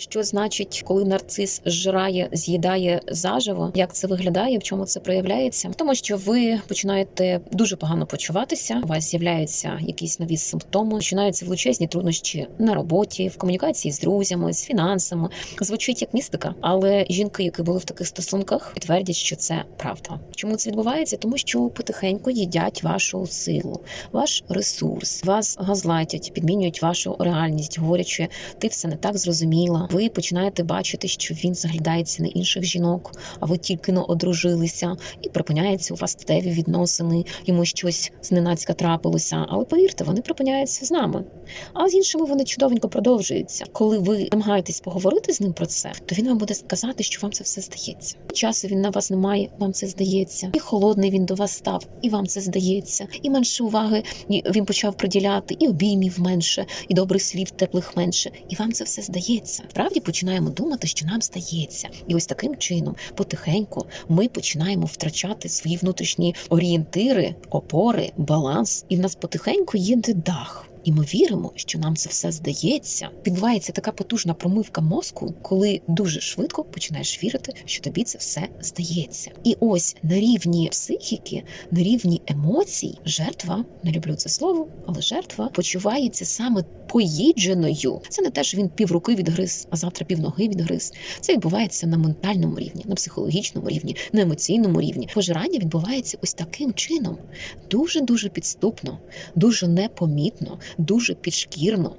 Що значить, коли нарцис зжирає, з'їдає заживо? Як це виглядає? В чому це проявляється? В тому, що ви починаєте дуже погано почуватися. У вас з'являються якісь нові симптоми, починаються величезні труднощі на роботі, в комунікації з друзями, з фінансами. Звучить як містика, але жінки, які були в таких стосунках, підтвердять, що це правда. Чому це відбувається? Тому що потихеньку їдять вашу силу, ваш ресурс, вас газлайтять, підмінюють вашу реальність, говорячи, ти все не так зрозуміла. Ви починаєте бачити, що він заглядається на інших жінок, а ви тільки но одружилися, і припиняються у вас статеві відносини, йому щось зненацька трапилося. Але повірте, вони припиняються з нами. А з іншими вони чудовенько продовжуються. Коли ви намагаєтесь поговорити з ним про це, то він вам буде казати, що вам це все здається. Часу він на вас не має, вам це здається. І холодний він до вас став, і вам це здається. І менше уваги він почав приділяти, і обіймів менше, і добрих слів теплих менше. І вам це все здається. Справді починаємо думати, що нам здається. І ось таким чином, потихеньку, ми починаємо втрачати свої внутрішні орієнтири, опори, баланс, і в нас потихеньку їде дах. І ми віримо, що нам це все здається. Відбувається така потужна промивка мозку, коли дуже швидко починаєш вірити, що тобі це все здається. І ось на рівні психіки, на рівні емоцій, жертва не люблю це слово, але жертва почувається саме поїдженою. Це не те, що він півруки відгриз, а завтра півноги відгриз. Це відбувається на ментальному рівні, на психологічному рівні, на емоційному рівні. Пожирання відбувається ось таким чином, дуже дуже підступно, дуже непомітно, дуже підшкірно.